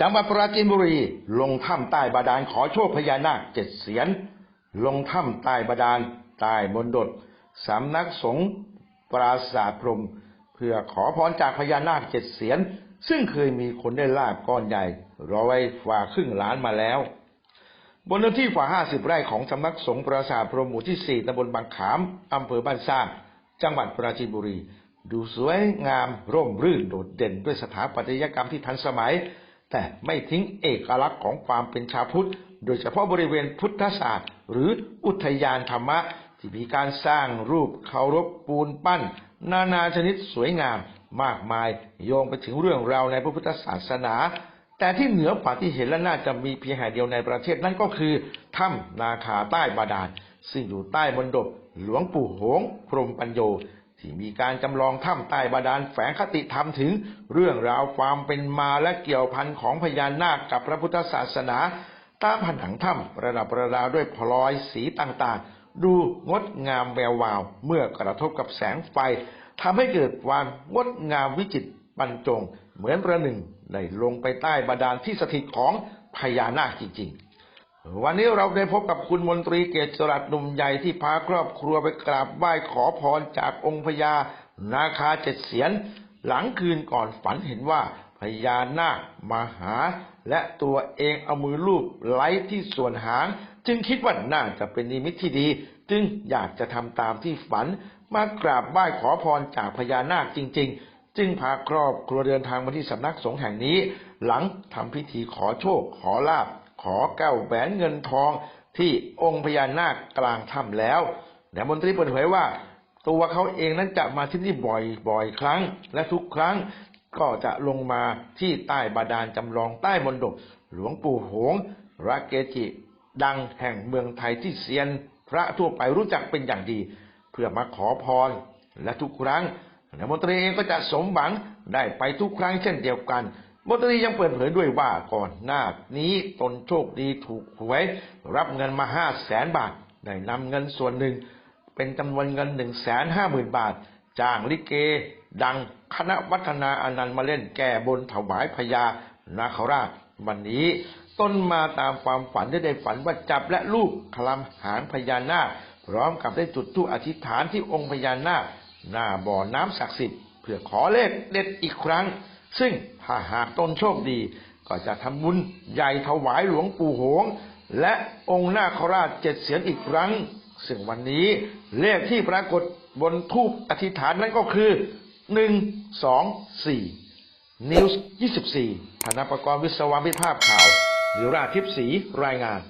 จังหวัดปราจีนบุรี ลงถ้ำใต้บาดาลขอโชคพญานาคเจ็ดเสียน ลงถ้ำใต้บาดาลใต้มนดดสำนักสงฆ์ปราสาทพรม เพื่อขอพรจากพญานาคเจ็ดเสียน ซึ่งเคยมีคนได้ลาบก้อนใหญ่รอไว้ฝ่าครึ่งล้านมาแล้ว บนเนื้อที่กว่า 50 ไร่ของสำนักสงฆ์ปราสาทพรมหมู่ที่ 4ตำบลบางขามอำเภอบ้านสร้างจังหวัดปราจีนบุรี ดูสวยงามร่มรื่นโดดเด่นด้วยสถาปัตยกรรมที่ทันสมัย แต่ไม่ทิ้งเอกลักษณ์ของความเป็นชาวพุทธ โดยเฉพาะบริเวณพุทธศาสตร์ หรืออุทยานธรรมะ ที่มีการสร้างรูปเคารพปูนปั้น นานาชนิดสวยงามมากมายโยงไปถึงเรื่องราวในพระพุทธศาสนา แต่ที่เหนือกว่าที่เห็นและน่าจะมีเพียงแห่งเดียวในประเทศนั่นก็คือถ้ำนาคาใต้บาดาลซึ่งอยู่ใต้มณฑปหลวงปู่หงพรมปัญโย ที่มีการจำลองถ้ำใต้บาดาลแฝงคติธรรมถึงเรื่องราวความเป็นมาและเกี่ยวพันของพญานาคกับพระพุทธศาสนาตามผนังถ้ำระดับประดาด้วยพลอยสีต่างๆ ดูงดงามแวววาว เมื่อกระทบกับแสงไฟทำให้เกิดความงดงามวิจิตรบรรจง เหมือนประหนึ่งได้ลงไปใต้บาดาลที่สถิตของพญานาคจริงๆ วันนี้เราได้พบกับคุณมนตรีเกษรัตน์หนุ่มใหญ่ที่พาครอบครัวไปกราบไหว้ขอพรจากองค์พญานาคาเจ็ดเสียน หลังคืนก่อนฝันเห็นว่าพญานาคมาหา และตัวเองเอามือลูบไล้ที่ส่วนหาง จึงคิดว่าน่าจะเป็นนิมิตที่ดี จึงอยากจะทำตามที่ฝัน มากราบไหว้ขอพรจากพญานาคจริง ๆ จึงพาครอบครัวเดินทางมาที่สำนักสงฆ์แห่งนี้ หลังทำพิธีขอโชคขอลาบ อแก้วแหวนเงินทองที่องค์พญานาคกลางถ้ำแล้วแต่มนตรีเปิดเผยว่า ตัวเขาเองนั้นจะมาที่นี่บ่อยบ่อยครั้ง และทุกครั้งก็จะลงมาที่ใต้บาดาลจำลองใต้มนดบหลวงปู่หงรักเกจิ ดังแห่งเมืองไทยที่เซียน พระทั่วไปรู้จักเป็นอย่างดี เพื่อมาขอพร และทุกครั้งนายมนตรีเองก็จะสมหวังได้ไปทุกครั้งเช่นเดียวกัน มนตรียังเปิดเผยด้วยว่าก่อนหน้านี้ตนโชคดีถูกหวย รับเงินมาห้าแสนบาทได้นำเงินส่วนหนึ่ง เป็นจำนวนเงินหนึ่งแสนห้าหมื่นบาท จ้างลิเก ดังคณะวัฒนาอนันต์มาเล่นแก้บนถวายพญานาคราชวันนี้ต้นมาตามความฝันได้ได้ฝันว่าจับและลูกคลำหางพญานาคพร้อมกับได้จุดธูปอธิษฐานที่องค์พญานาคหน้าบ่อน้ำศักดิ์สิทธิ์เพื่อขอเลขเด็ดอีกครั้ง ซึ่งถ้าหากตนโชคดี ก็จะทำบุญใหญ่ถวายหลวงปู่หง และองค์นาคราชเจ็ดเสียนอีกครั้ง ซึ่งวันนี้เลขที่ปรากฏบนทูปอธิษฐานนั้นก็คือหนึ่งสองสี่นิวส์ยี่สิบสี่ธนประกรณ์วิศวะวิภาพข่าวหรือราทิพย์ศรีรายงาน